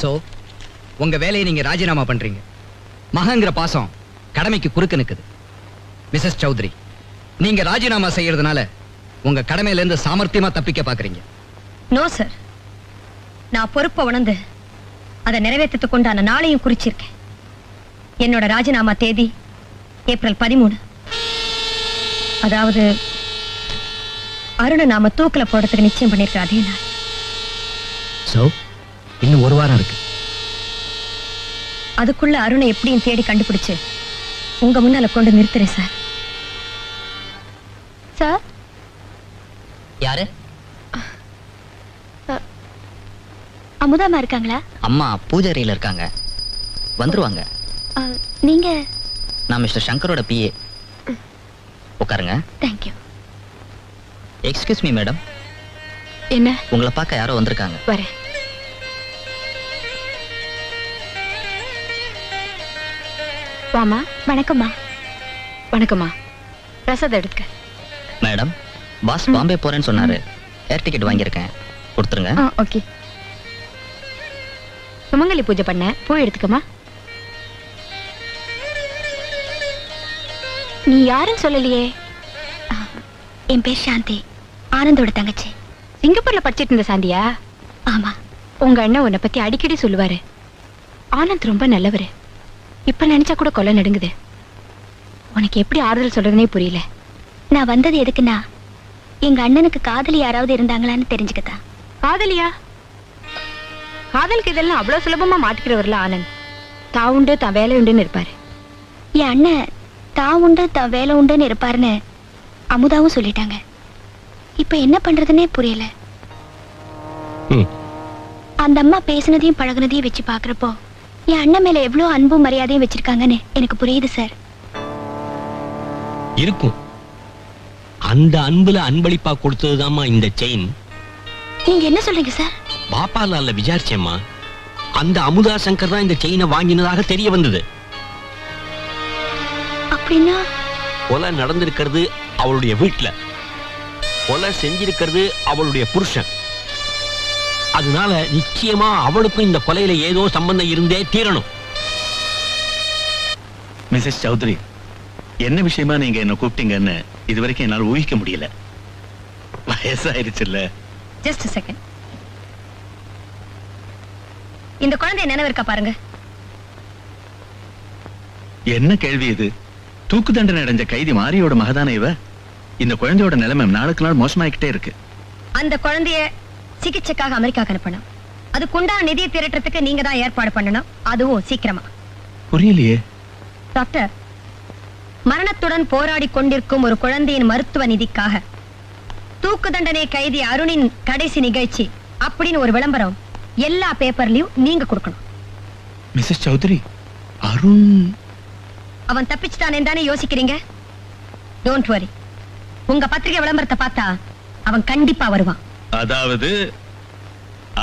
So உங்க வேலையை நீங்க ராஜினாமா பண்றீங்க. மகங்கிற பாசம் கடமைக்கு குறுக்க நிக்குது. மிஸ்ஸஸ் சௌத்ரி நீங்க ராஜினாமா செய்யறதுனால உங்க கடமையில இருந்து சாமர்த்தியமா தப்பிக்க பாக்குறீங்க. நோ சார் நான் பொறுப்பை உணர்ந்து அதை நிறைவேற்றத்துக்கு உண்டான நாளையும் குறிச்சிருக்கேன். என்னோட ராஜினாமா தேதி ஏப்ரல் பதிமூணு. அதாவது அருணை நாம தூக்கில போடுறதுக்கு நிச்சயம் பண்ணிருக்க அதே நாள். இன்னும் ஒரு வாரம் இருக்கு. அதுக்குள்ள அருணை எப்படியும் தேடி கண்டுபிடிச்சு உங்க முன்னால கொண்டு நிறுத்துறேன் சார். சார்? யாரு? அமுதாமா இருக்காங்களா? அம்மா பூஜாரியில இருக்காங்க. வந்துருவாங்க. நீங்க? நான் மிஸ்டர் சங்கரோட பிஏ உட்காருங்க. தேங்க்யூ எக்ஸ்கியூஸ் மீ மேடம் என்ன? உங்களை பார்க்க யாரோ வந்திருக்காங்க. வரேன். வாமா வணக்கம்மா. வணக்கம்மா. பிரசாத் எடுத்துக்க. மேடம் பாஸ் பாம்பே போறேன்னு சொன்னாரு. ஏர் டிக்கெட் வாங்கியிருக்கேன். கொடுத்துருங்க. ஓகே. சுமங்கலி பூஜை பண்ண பூ எடுத்துக்கமா நீ யாருன்னு சொல்லலையே. என் பேர் சாந்தி. ஆனந்தோட தங்கச்சி. சிங்கப்பூர்ல படிச்சிட்டு இருந்த சாந்தியா? ஆமா. உங்க அண்ணன் உன்னை பத்தி அடிக்கடி சொல்லுவாரு. ஆனந்த் ரொம்ப நல்லவரு. இப்ப நினைச்சா கூட கொலை நடுங்குது. உனக்கு எப்படி ஆறுதல் சொல்றதுனே புரியல. நான் வந்தது எதுக்குன்னா எங்க அண்ணனுக்கு காதலி யாராவது இருந்தாங்களான்னு தெரிஞ்சுக்கத்தான். காதலியா? காதலுக்கு இதெல்லாம் அவ்வளவு சுலபமா மாட்டிக்கிறவர்ல ஆனந்த். தான் உண்டு தான் வேலை உண்டுன்னு இருப்பாரு. என் அண்ணன் தான் உண்டு தான் வேலை உண்டுன்னு இருப்பாருன்னு அமுதாவும் சொல்லிட்டாங்க. இப்ப என்ன பண்றதுன்னே புரியல. ம். அந்த அம்மா பேசுனதையும் பழகுனதையும் வச்சு பாக்குறப்போ என் அண்ணன் மேல எவ்வளவு அன்பும் மரியாதையும் வச்சிருக்காங்கன்னு எனக்கு புரியுது சார். இருக்கும். அந்த அன்புல அன்பளிப்பா கொடுத்ததுதாம்மா இந்த செயின் நீங்க என்ன சொல்றீங்க சார்? பாப்பாலால விசாரிச்சேம்மா. அந்த அமுதா சங்கர் தான் இந்த செயினை வாங்கினதாக தெரிய வந்தது. அப்படின்னா? கொலை நடந்திருக்கிறது அவளுடைய வீட்டுல கொலை செஞ்சிருக்கிறது அவளுடைய புருஷன். அதனால நிச்சயமா அவளுக்கும் இந்த கொலையில ஏதோ சம்பந்தம் இருந்தே தீரணும். மிஸ்ஸஸ் சௌத்ரி என்ன விஷயமா நீங்க என்ன கூப்பிட்டீங்கன்னு இதுவரைக்கும் என்னால ஊகிக்க முடியல. வயசாயிருச்சுல்ல. ஜஸ்ட் செகண்ட் இந்த குழந்தை நினைவு இருக்கா பாருங்க. என்ன கேள்வி இது? தூக்கு தண்டனை அடைஞ்ச கைதி மாரியோட மகதான இவ? இந்த குழந்தையோட நிலைமை நாளுக்கு நாள் மோசமாயிக்கிட்டே இருக்கு. அந்த குழந்தைய சிகிச்சைக்காக அமெரிக்காக்கு அனுப்பணும். அதுக்குண்டான நிதியை திரட்டுறதுக்கு நீங்க தான் ஏற்பாடு பண்ணணும். அதுவும் சீக்கிரமா. புரியலையே. டாக்டர் மரணத்துடன் போராடி கொண்டிருக்கும் ஒரு குழந்தையின் மருத்துவ நிதிக்காக. தூக்கு தண்டனை கைதி அருணின் கடைசி நிகழ்ச்சி அப்படின்னு ஒரு விளம்பரம் எல்லா பேப்பர்லயும் நீங்க கொடுக்கணும். மிஸ்ஸஸ் சௌத்ரி அருண். அவன் தப்பிச்சுட்டானே தானே யோசிக்கிறீங்க? டோன்ட் வரி உங்க பத்திரிகை விளம்பரத்தை பார்த்தா அவன் கண்டிப்பா வருவான். அதாவது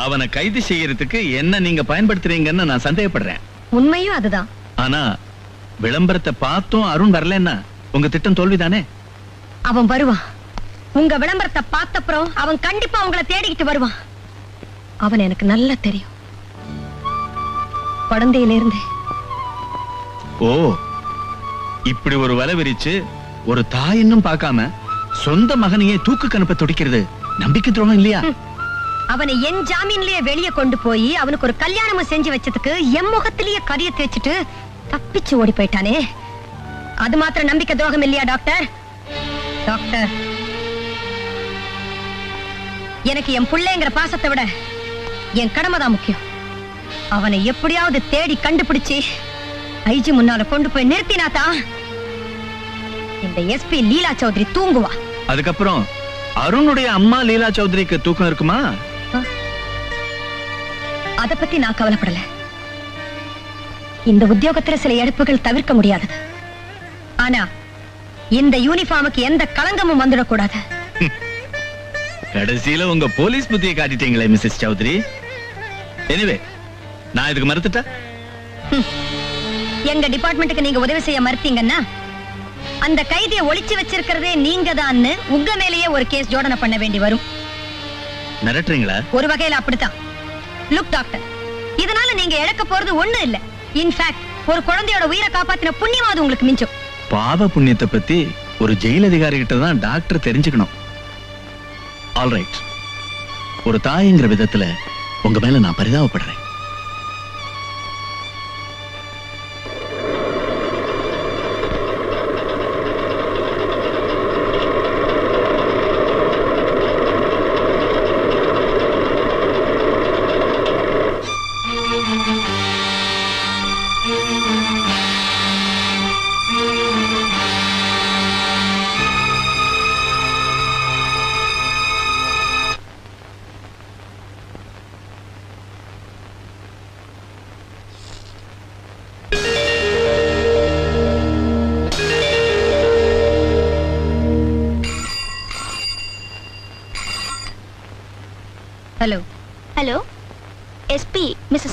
அவனை கைது செய்யறதுக்கு என்ன நீங்க பயன்படுத்துறீங்கன்னு நான் சந்தேகப்படுறேன். உண்மையும் அதுதான். ஆனா விளம்பரத்தை பார்த்தும் அருண் வரலன்னா உங்க திட்டம் தோல்விதானே? அவன் வருவான். உங்க விளம்பரத்தை பார்த்தப்புறம் அவன் கண்டிப்பா உங்களை தேடிக்கிட்டு வருவான். அவன் எனக்கு நல்லா தெரியும். குழந்தையில இருந்து ஓ இப்படி ஒரு வலை விரிச்சு ஒரு தாயின்னும் பார்க்காம சொந்த மகனையே தூக்கு கணுப்ப துடிக்கிறது. நம்பிக்கை துரோகம் இல்லையா அவனை என் ஜாமீன்லயே வெளியே கொண்டு போய் அவனுக்கு ஒரு கல்யாணமும் செஞ்சு வச்சதுக்கு என் முகத்திலேயே கரிய தேய்ச்சிட்டு தப்பிச்சு ஓடி போயிட்டானே. அது மாத்திரம் நம்பிக்கை துரோகம் இல்லையா டாக்டர்? டாக்டர். எனக்கு என் பிள்ளைங்கிற பாசத்தை விட என் கடமை தான் முக்கியம். அவனை எப்படியாவது தேடி கண்டுபிடிச்சு ஐஜி முன்னால கொண்டு போய் நிறுத்தினாதான் இந்த எஸ்பி லீலா சௌத்ரி தூங்குவா. அதுக்கப்புறம் அருணுடைய அம்மா லீலா சௌத்ரிக்கு தூக்கம் இருக்குமா? அத பத்தி நான் கவலைப்படல. இந்த உத்தியோகத்துல சில எடுப்புகள் தவிர்க்க முடியாதது. ஆனா இந்த யூனிஃபார்முக்கு எந்த களங்கமும் வந்துடக்கூடாது. கடைசியில உங்க போலீஸ் புத்தியை காட்டிட்டீங்களே மிஸ்ஸஸ் சௌத்ரி. எனிவே நான் இதுக்கு மறுத்துட்டா எங்க டிபார்ட்மெண்ட்டுக்கு நீங்க உதவி செய்ய மறுத்தீங்கன்னா அந்த கைதியை ஒளிச்சு வச்சிருக்கிறதே நீங்க தான்னு உங்க மேலேயே ஒரு கேஸ் ஜோடனை பண்ண வேண்டி வரும். மிரட்டுறீங்களா? ஒரு வகையில அப்படித்தான். லுக் டாக்டர் இதனால நீங்க இழக்க போறது ஒண்ணு இல்ல. இன்ஃபேக்ட் ஒரு குழந்தையோட உயிரை காப்பாத்தின புண்ணியமாவது உங்களுக்கு மிஞ்சும். பாவ புண்ணியத்தை பத்தி ஒரு ஜெயில் அதிகாரி கிட்ட தான் டாக்டர் தெரிஞ்சுக்கணும். ஆல்ரைட் ஒரு தாய்ங்கிற விதத்துல உங்க மேல நான் பரிதாபப்படுறேன்.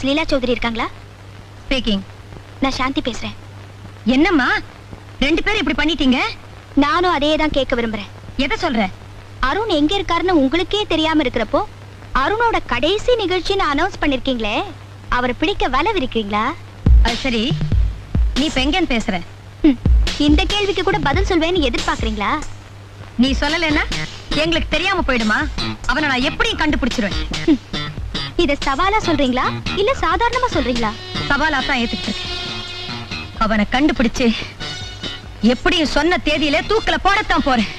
லீலா சௌத்ரி இருக்காங்களா? ஸ்பீக்கிங் நான் சாந்தி பேசுறேன். என்னம்மா? ரெண்டு பேரும் இப்படி பண்ணிட்டீங்க? நானும் அதே தான் கேட்க விரும்புறேன். எதை சொல்ற? அருண் எங்க இருக்காருன்னு உங்களுக்கே தெரியாம இருக்கிறப்போ அருணோட கடைசி நிகழ்ச்சின்னு அனௌன்ஸ் பண்ணிருக்கீங்களே அவரை பிடிக்க வலை விரிக்கிறீங்களா அது சரி. நீ இப்ப எங்கன்னு பேசுற? இந்த கேள்விக்கு கூட பதில் சொல்வேன்னு எதிர்பார்க்கறீங்களா? நீ சொல்லலைன்னா எங்களுக்கு தெரியாம போயிடுமா? அவனை நான் எப்படியும் கண்டுபிடிச்சிருவேன். இத சவாலா சொல்றீங்களா? இல்ல சாதாரணமா சொல்றீங்களா? சவாலா தான் ஏத்துக்கிட்டு இருக்கேன். அவனை கண்டுபிடிச்சு எப்படியும் சொன்ன தேதியில தூக்கல போடத்தான் போறேன்.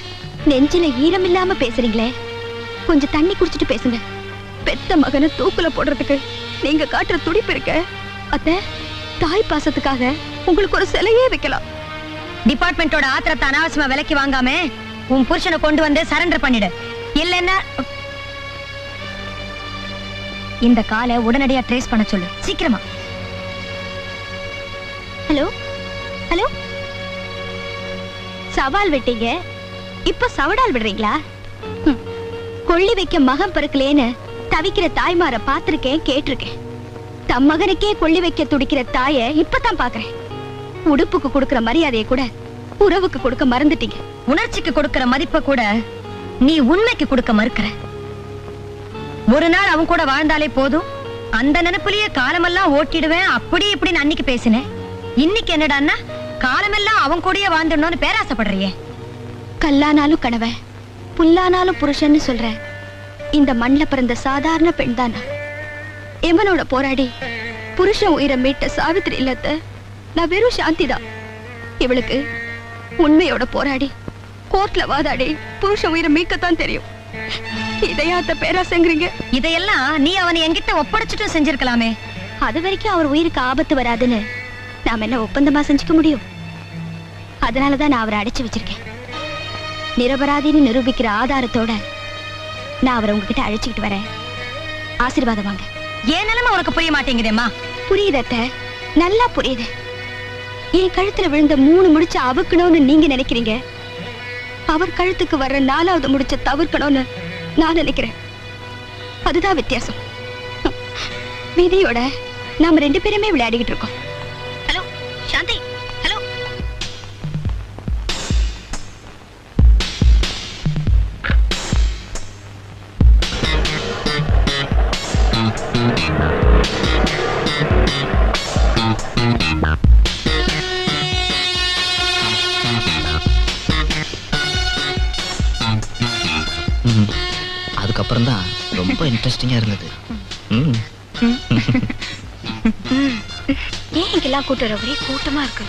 நெஞ்சில ஈரம் இல்லாம பேசுறீங்களே. கொஞ்சம் தண்ணி குடிச்சிட்டு பேசுங்க. பெத்த மகனை தூக்குல போடுறதுக்கு நீங்க காட்டுற துடிப்பு இருக்க. அத்த தாய் பாசத்துக்காக உங்களுக்கு ஒரு சிலையே வைக்கலாம். டிபார்ட்மெண்டோட ஆத்திரத்தை அனாவசியமா விலைக்கு வாங்காம உன் புருஷனை கொண்டு வந்து சரண்டர் பண்ணிடு. இல்லைன்னா இந்த காலை உடனடியா ட்ரேஸ் பண்ண சொல்லு. சீக்கிரமா. ஹலோ? ஹலோ? சவால் விட்டீங்க. இப்ப சவடால் விடுறீங்களா? கொள்ளி வைக்க மகம் பிறக்கலேன்னு தவிக்கிற தாய்மார பார்த்திருக்கேன் கேட்டிருக்கேன். தம் மகனுக்கே கொள்ளி வைக்க துடிக்கிற தாய இப்பதான் பாக்குறேன் உடுப்புக்கு கொடுக்கிற மரியாதையை கூட உறவுக்கு கொடுக்க மறந்துட்டீங்க. உணர்ச்சிக்கு கொடுக்கிற மதிப்பை கூட நீ உண்மைக்கு கொடுக்க மறுக்கிற. ஒரு நாள் அவன் கூட வாழ்ந்தாலே போதும். அந்த நினைப்புலயே காலமெல்லாம் ஓட்டிடுவேன். அப்படி இப்படின்னு அன்னைக்கு பேசினேன். இன்னைக்கு என்னடான்னா காலமெல்லாம் அவன் கூடயே வாழ்ந்துடணும்னு பேராசைப்படுறியே. கல்லானாலும் கணவன் புல்லானாலும் புருஷன்னு சொல்ற இந்த மண்ல பிறந்த சாதாரண பெண் தான் எவனோட போராடி புருஷன் உயிரை மீட்ட சாவித்திரி இல்லத்த நான் வெறும் சாந்தி தான் இவளுக்கு உண்மையோட போராடி கோர்ட்ல வாதாடி புருஷன் உயிரை மீட்கத்தான் தெரியும். இதையாத்த பேராசங்கிறீங்க? இதையெல்லாம் நீ அவனை என்கிட்ட ஒப்படைச்சிட்டும் செஞ்சிருக்கலாமே. அது வரைக்கும் அவர் உயிருக்கு ஆபத்து வராதுன்னு நாம என்ன ஒப்பந்தமா செஞ்சுக்க முடியும்? அதனாலதான் நான் அவரை அடைச்சு வச்சிருக்கேன். நிரபராதின்னு நிரூபிக்கிற ஆதாரத்தோட நான் அவரை உங்ககிட்ட அழைச்சிக்கிட்டு வரேன். ஆசீர்வாதம் வாங்க ஏன் நிலைமை உனக்கு புரிய மாட்டேங்குதேம்மா? புரியுது அத்தை. நல்லா புரியுது. என் கழுத்துல விழுந்த மூணு முடிச்ச அவுக்கணும்னு நீங்க நினைக்கிறீங்க? அவர் கழுத்துக்கு வர்ற நாலாவது முடிச்ச தவிர்க்கணும்னு நான் நினைக்கிறேன். அதுதான் வித்தியாசம். விதியோட நாம ரெண்டு பேருமே விளையாடிக்கிட்டு இருக்கோம். ரொம்ப இன்ட்ரெஸ்டிங்கா இருந்தது. ம். ஏன் இங்கெல்லாம் கூட்டம் ஒரே கூட்டமா இருக்கு.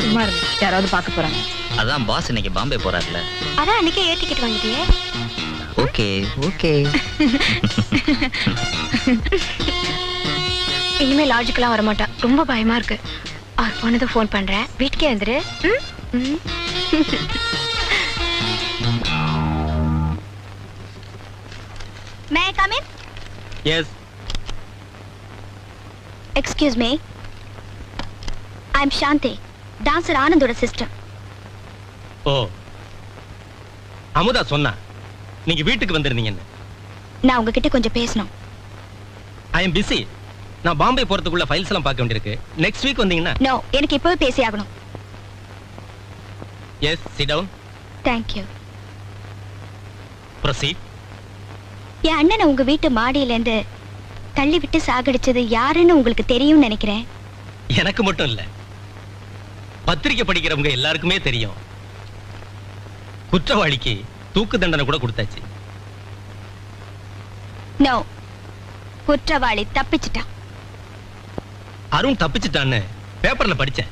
சும்மா யாராவது பார்க்க போறாங்க. அதான் பாஸ் இன்னைக்கு பாம்பே போறாருல. அதான் அன்னைக்கே ஏர் டிக்கெட் வாங்கிட்டியே. Okay okay. இனிமே லாஜிக்கெல்லாம் வரமாட்டா. ரொம்ப பயமா இருக்கு. அவர் போனதும் ஃபோன் பண்றேன். வீட்டுக்கே வந்துரு. ம்? May? Come in yes excuse me I am Shanthi dancer ஆனந்தோட sister ஓ. அமுதா சொன்னா நீங்க வீட்டுக்கு வந்திருந்தீங்கன்னு. நான் உங்ககிட்ட கொஞ்சம் பேசணும். ஐ எம் பிஸி நான் பாம்பே போறதுக்குள்ள ஃபைல்ஸ் எல்லாம் பார்க்க வேண்டியிருக்கு. நெக்ஸ்ட் வீக் வந்தீங்கன்னா. நோ எனக்கு இப்பவே பேசி ஆகணும். Yes sit down thank you proceed என் அண்ணனை உங்க வீட்டு மாடியில இருந்து தள்ளி விட்டு சாகடிச்சது யாருன்னு உங்களுக்கு தெரியும்னு நினைக்கிறேன். எனக்கு மட்டும் இல்ல. பத்திரிக்கை படிக்கிறவங்க எல்லாருக்குமே தெரியும். குற்றவாளிக்கு தூக்கு தண்டனை கூட கொடுத்தாச்சு. நோ குற்றவாளி தப்பிச்சிட்டான். அருண் தப்பிச்சுட்டான்னு பேப்பர்ல படிச்சேன்.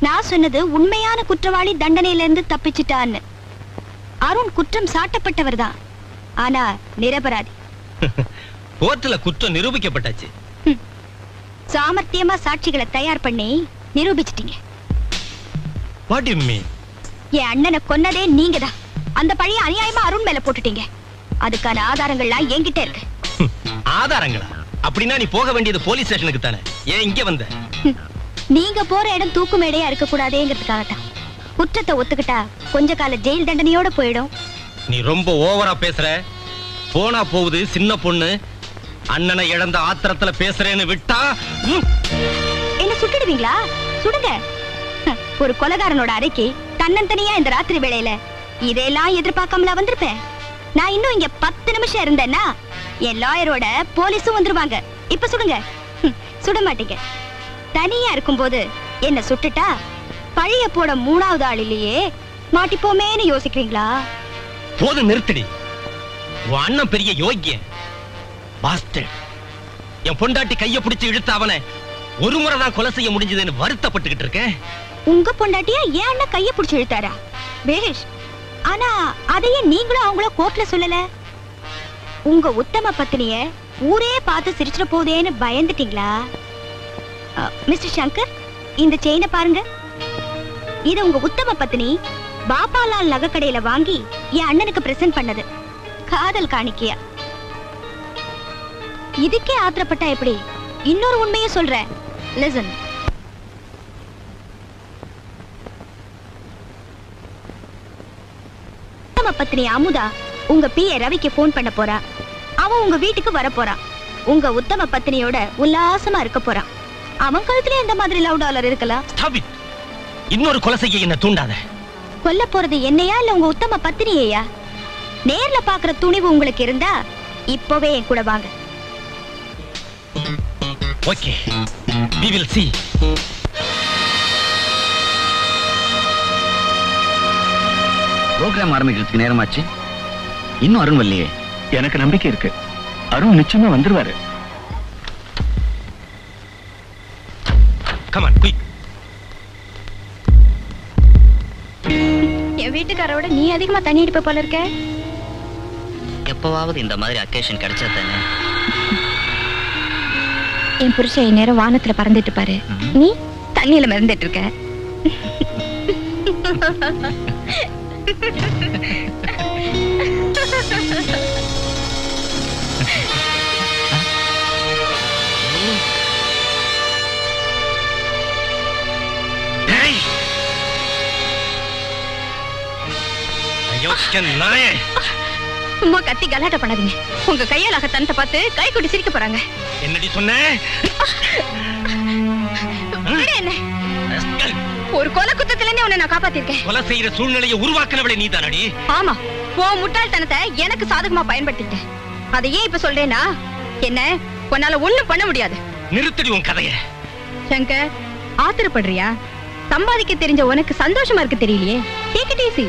நான் சொன்னது உண்மையான குற்றவாளி தண்டனையில இருந்து தப்பிச்சிட்டான்னு. அருண் குற்றம் சாட்டப்பட்டவர் தான் ஆனா நிரபராதி. கோர்ட்டுல குற்றம் நிரூபிக்கப்பட்டாச்சு. சாமர்த்தியமா சாட்சிகளை தயார் பண்ணி நிரூபிச்சிட்டீங்க. வாட் யூ மீன் என் அண்ணனை கொன்னதே நீங்க தான் அந்த பழிய அநியாயமா அருண் மேல போட்டுட்டீங்க. அதுக்கான ஆதாரங்கள்லாம் என்கிட்ட இருக்கு. ஆதாரங்களா? அப்படின்னா நீ போக வேண்டியது போலீஸ் ஸ்டேஷனுக்கு தானே. ஏன் இங்க வந்த. நீங்க போற இடம் தூக்கு மேடையா இருக்க கூடாதேங்கிறதுக்காகத்தான் குற்றத்தை ஒத்துக்கிட்டா கொஞ்ச கால ஜெயில் தண்டனையோட போயிடும். நீ ரொம்ப ஓவரா பேசுற. போனா போகுது சின்ன பொண்ணு. அண்ணனை இழந்த ஆத்திரத்துல பேசுறேன்னு விட்டா என்ன சுட்டுடுவீங்களா? சுடுங்க. ஒரு கொலகாரனோட அறைக்கு தன்னந்தனியா இந்த ராத்திரி வேளையில இதெல்லாம் எதிர்பார்க்காமல வந்திருப்பேன். நான் இன்னும் இங்க பத்து நிமிஷம் இருந்தேன்னா என் லாயரோட போலீஸும் வந்துருவாங்க. இப்ப சுடுங்க. சுட மாட்டீங்க. தனியா இருக்கும்போது என்ன சுட்டுட்டா பழைய போட மூணாவது ஆளிலேயே மாட்டிப்போமேன்னு யோசிக்கிறீங்களா? போதும் நிறுத்தடி. உன் அண்ணன் பெரிய யோக்கியன் பாஸ்டர் என் பொண்டாட்டி கைய பிடிச்சு இழுத்த அவனை ஒரு முறை தான் கொலை செய்ய முடிஞ்சதுன்னு வருத்தப்பட்டுக்கிட்டு இருக்கேன். உங்க பொண்டாட்டியா ஏன் அண்ணன் கைய பிடிச்சு இழுத்தாரா? பேரிஷ் ஆனா அதையே நீங்களும் அவங்கள கோர்ட்ல சொல்லல. உங்க உத்தம பத்தினிய ஊரே பார்த்து சிரிச்சிட போதேன்னு பயந்துட்டீங்களா? மிஸ்டர் சங்கர் இந்த செயினை பாருங்க. இது உங்க உத்தம பத்தினி பாப்பாலால் நகைக்கடையில வாங்கி என் அண்ணனுக்கு பிரசன்ட் பண்ணது. காதல் காணிக்கையா? இதுக்கே ஆத்திரப்பட்டா எப்படி? இன்னொரு உண்மையை சொல்றேன் லிசன் உத்தம அமுதா உங்க பிஏ ரவிக்கு போன் பண்ண போறா. அவன் உங்க வீட்டுக்கு வர போறான். உங்க உத்தம பத்தினியோட உல்லாசமா இருக்க போறான். அவன் கழுத்துல இந்த மாதிரி லவ் டாலர் இருக்கலாம்? இன்னொரு கொலை செய்ய என்ன தூண்டாத. கொல்ல போறது என்னையா இல்ல உங்க உத்தம பத்னியையா நேர்ல பாக்குற துணிவு உங்களுக்கு இருந்தா இப்பவே என் கூட வாங்க. Okay. We will see. Program ஆரம்பிக்கிறதுக்கு நேரமாச்சு. இன்னும் அருண் வரலையே. எனக்கு நம்பிக்கை இருக்கு. அருண் நிச்சயமா வந்துருவாரு. வீட்டுக்காரோட நீ அதிகமா தண்ணி அடிப்ப போல இருக்க எப்பவாவது இந்த மாதிரி அக்கேஷன் கிடைச்சா தானே என் புருஷன் நேரம் வானத்துல பறந்துட்டு பாரு. நீ தண்ணியில மிதந்துட்டு இருக்க Hey! அயோக்கியன் நாயே சும்மா கத்தி கலாட்ட பண்ணாதீங்க. உங்க கையால் அகத்தனத்தை பார்த்து கை கொட்டி சிரிக்க போறாங்க. என்னடி சொன்ன? என்ன? ஒரு கொலை குத்தத்துல இருந்தே உன்னை நான் காப்பாத்திருக்கேன். கொலை செய்யற சூழ்நிலையை உருவாக்குனவளே நீதானடி? ஆமா உன் முட்டாள்தனத்தை எனக்கு சாதகமா பயன்படுத்திட்டேன். அதை ஏன் இப்ப சொல்றேன்னா என்ன உன்னால ஒண்ணும் பண்ண முடியாது. நிறுத்தடி உன் கதைய. சங்கர் ஆத்திரப்படுறியா? சம்பாதிக்க தெரிஞ்ச உனக்கு சந்தோஷமா இருக்கு தெரியலையே. டேக் இட் ஈஸி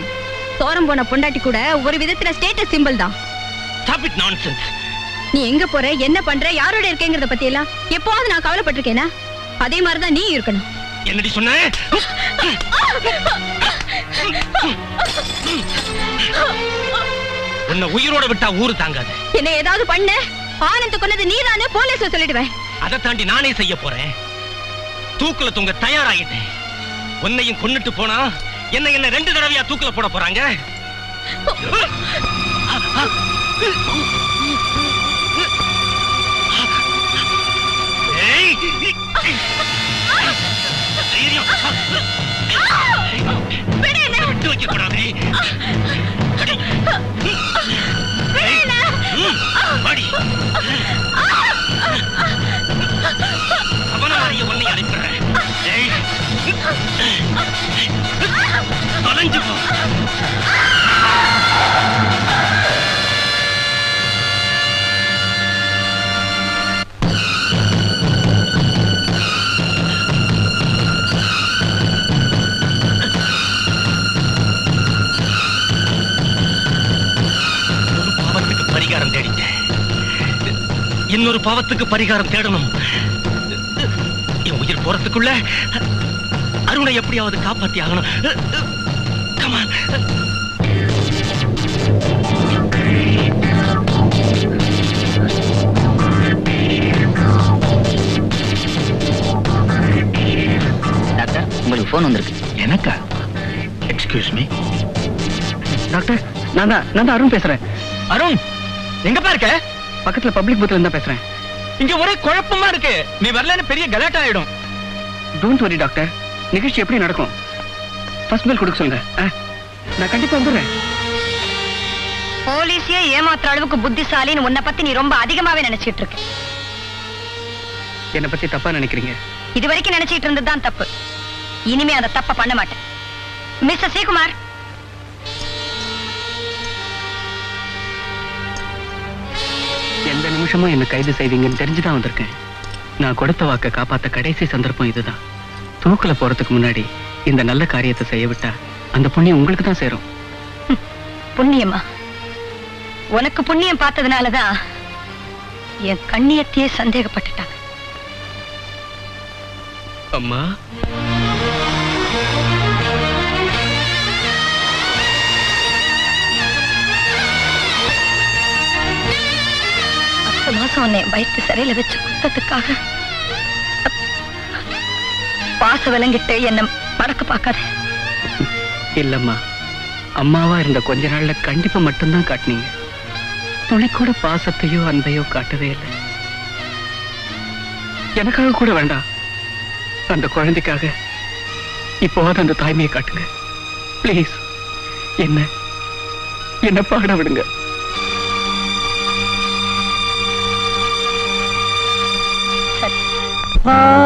சோரம் போன பொண்டாட்டி கூட ஒரு விதத்துல ஸ்டேட்டஸ் சிம்பிள் தான். நீ எங்க போற என்ன பண்ற யாரோட இருக்கேங்கிறத பத்தி எல்லாம் எப்போவாவது நான் கவலைப்பட்டிருக்கேனா? அதே மாதிரிதான் நீ இருக்கணும். என்னடி சொன்ன? உன்னை உயிரோட விட்டா ஊரு தாங்காது. என்ன ஏதாவது பண்ண. ஆனந்த் கொன்னது நீதானே போலீஸ்ல சொல்லிடுவேன். அதை தாண்டி நானே செய்ய போறேன். தூக்குல தொங்க தயாராகிட்டேன் உன்னையும் கொன்னுட்டு போனா என்ன என்ன ரெண்டு தடவையா தூக்குல போட போறாங்க. விட்டு வைக்க கூடாது. அவனாரிய உன்னை அனுப்புறேன் ஏய். தொலைஞ்சு போ. பரிகாரம் தேடிட்டேன். இன்னொரு பாவத்துக்கு பரிகாரம் தேடணும். என் உயிர் போறதுக்குள்ள அருணை எப்படியாவது காப்பாத்தி ஆகணும். டாக்டர் உங்களுக்கு ஃபோன் வந்திருக்கு. எனக்கா? எக்ஸ்கியூஸ் மீ டாக்டர் நான் தான் நான் தான் அருண் பேசுறேன். அருண் எங்கப்பா இருக்க? பக்கத்துல பப்ளிக் பூத்ல இருந்தா பேசுறேன். இங்க ஒரே குழப்பமா இருக்கு. நீ வரலன்னு பெரிய கலாட்டா ஆயிடும். Don't worry doctor. நிகழ்ச்சி எப்படி நடக்கும்? ஃபர்ஸ்ட் மேல் கொடுக்க சொல்லுங்க. நான் கண்டிப்பா வந்துடுறேன். போலீஸையே ஏமாத்துற அளவுக்கு புத்திசாலின்னு உன்னை பத்தி நீ ரொம்ப அதிகமாவே நினைச்சிட்டு இருக்க. என்னை பத்தி தப்பா நினைக்கிறீங்க? இது வரைக்கும் நினைச்சிட்டு இருந்ததுதான் தப்பு. இனிமே அந்த தப்ப பண்ண மாட்டேன். மிஸ்டர் ஸ்ரீகுமார். எந்த நிமிஷமும் என்ன கைது செய்வீங்கன்னு தெரிஞ்சுதான் வந்திருக்கேன். நான் கொடுத்த வாக்க காப்பாத்த கடைசி சந்தர்ப்பம் இதுதான். தூக்குல போறதுக்கு முன்னாடி இந்த நல்ல காரியத்தை செய்ய விட்டா அந்த புண்ணியம் உங்களுக்கு தான் சேரும். புண்ணியமா? உனக்கு புண்ணியம் பார்த்ததுனாலதான் என் கண்ணியத்தையே சந்தேகப்பட்டுட்டாங்க. அம்மா? பத்து மாசம் உன்னை வயிற்று சிறையில வச்சு குத்தத்துக்காக பாச விலங்கிட்டு என்ன மறக்க பார்க்காத. இல்லம்மா. அம்மாவா இருந்த கொஞ்ச நாள்ல கண்டிப்பா மட்டும்தான் காட்டுனீங்க. துணை கூட பாசத்தையோ அன்பையோ காட்டவே இல்லை. எனக்காக கூட வேண்டாம். அந்த குழந்தைக்காக இப்போவாது அந்த தாய்மையை காட்டுங்க. ப்ளீஸ் என்ன? என்ன பாட விடுங்க. Oh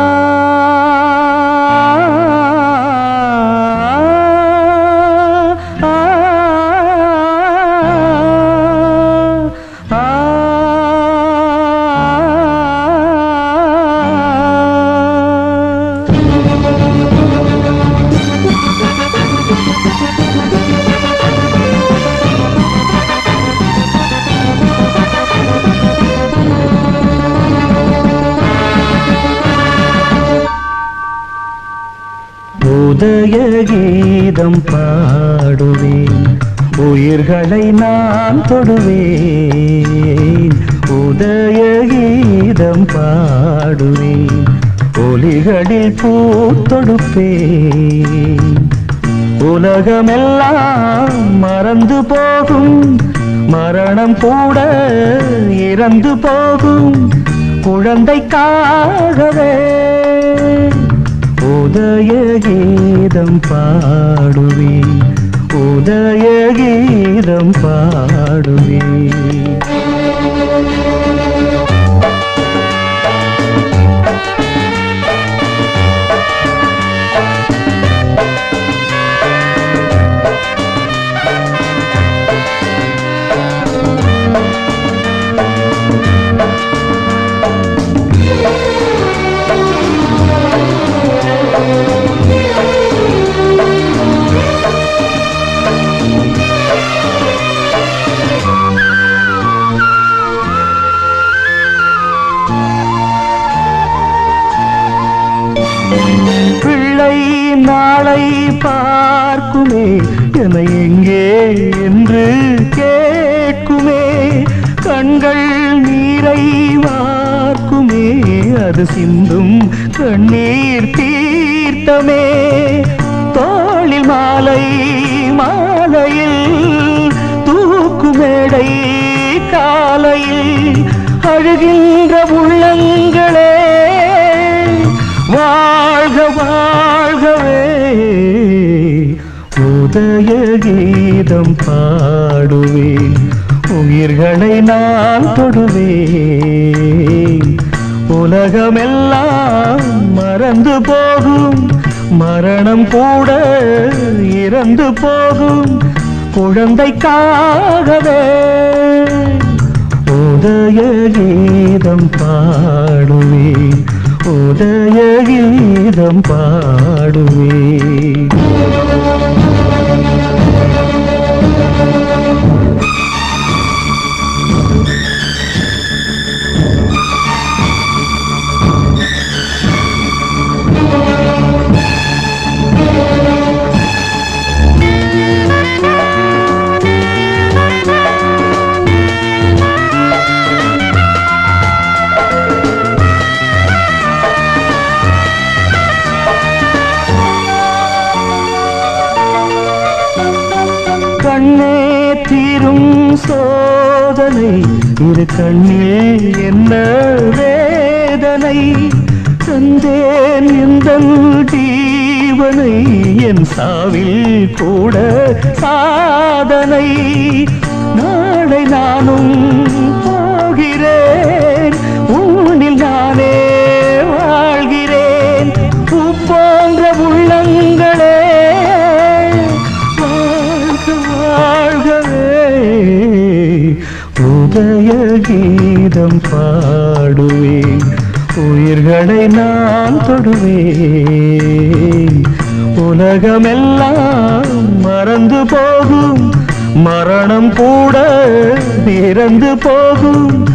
பாடுவேன் ஒலிகளில் பூ தொடுப்பேன் உலகமெல்லாம் மறந்து போகும் மரணம் கூட இறந்து போகும் குழந்தைக்காகவே. உதய கீதம் பாடுவேன் உதய கீதம் பாடுவேன். அது சிந்தும் கண்ணீர் தீர்த்தமே. தோளில் மாலை மாலையில் தூக்குமேடை காலையில் அழுகின்ற உள்ளங்களே. வாழ்க வாழ்கவே உதய கீதம் பாடுவேன். உயிர்களை நான் தொடுவேன். உலகமெல்லாம் மறந்து போகும். மரணம் கூட இறந்து போகும். குழந்தைக்காகவே உதய கீதம் பாடுவே. உதய கீதம் பாடுவேன் இரு கண்ணே என்ன வேதனை? தந்தேன் இந்த ஜீவனை என் சாவில் கூட சாதனை. நாளை நானும் கீதம் பாடுவேன். உயிர்களை நான் தொடுவேன். உலகமெல்லாம் மறந்து போகும். மரணம் கூட இறந்து போகும்.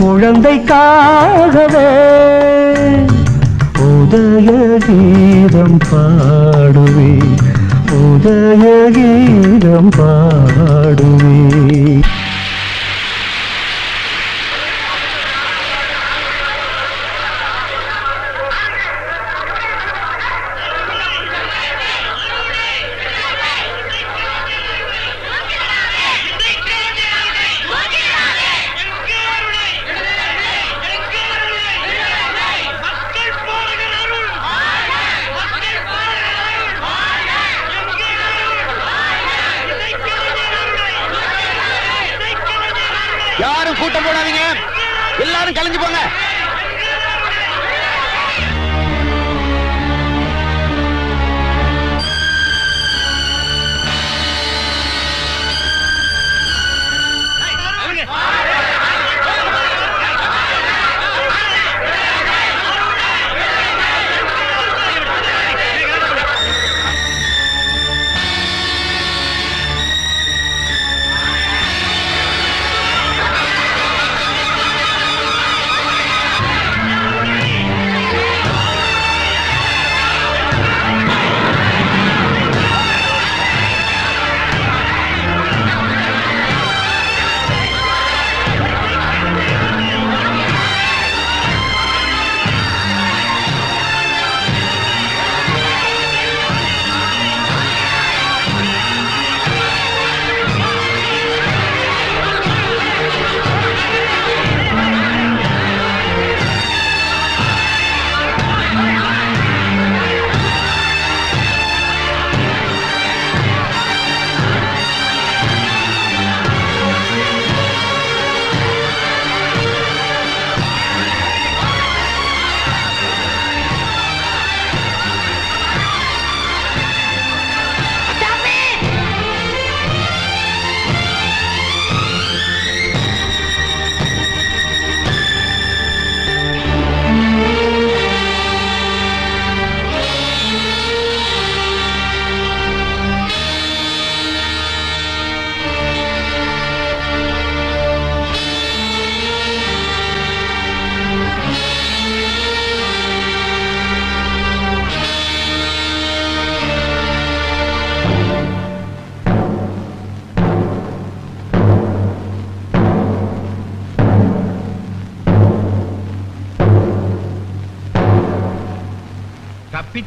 குழந்தைக்காகவே உதய கீதம் பாடுவே உதய கீதம் பாடுவே எல்லாரும் கலைஞ்சு போங்க.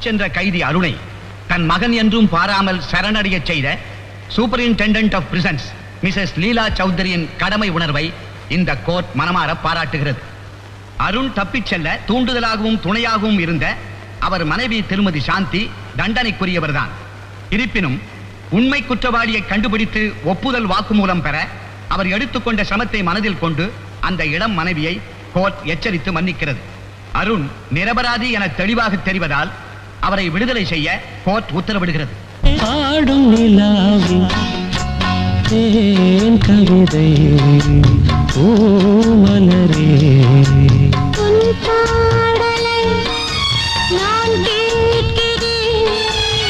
தப்பிச் சென்ற கைதி அருணை தன் மகன் என்றும் பாராமல் சரணடையச் செய்த superintendent of prisons Mrs Leela சௌத்ரியின் கடமை உணர்வை இந்த கோர்ட் மனமாற பாராட்டுகிறது. அருண் தப்பிச் செல்ல தூண்டுதலாகவும் துணையாகவும் இருந்த அவர் மனைவி திருமதி சாந்தி தண்டனைக்குரியவர்தான். இருப்பினும் உண்மை குற்றவாளியை கண்டுபிடித்து ஒப்புதல் வாக்குமூலம் பெற அவர் எடுத்துக்கொண்ட சிரமத்தை மனதில் கொண்டு அந்த இளம் மனைவியை கோர்ட் எச்சரித்து மன்னிக்கிறது. அருண் நிரபராதி என தெளிவாக தெரிவதால் அவரை விடுதலை செய்ய கோர்ட் உத்தரவிடுகிறது. பாடும் நிலாவின் தேன் கவிதை ஓ மலரே. உன்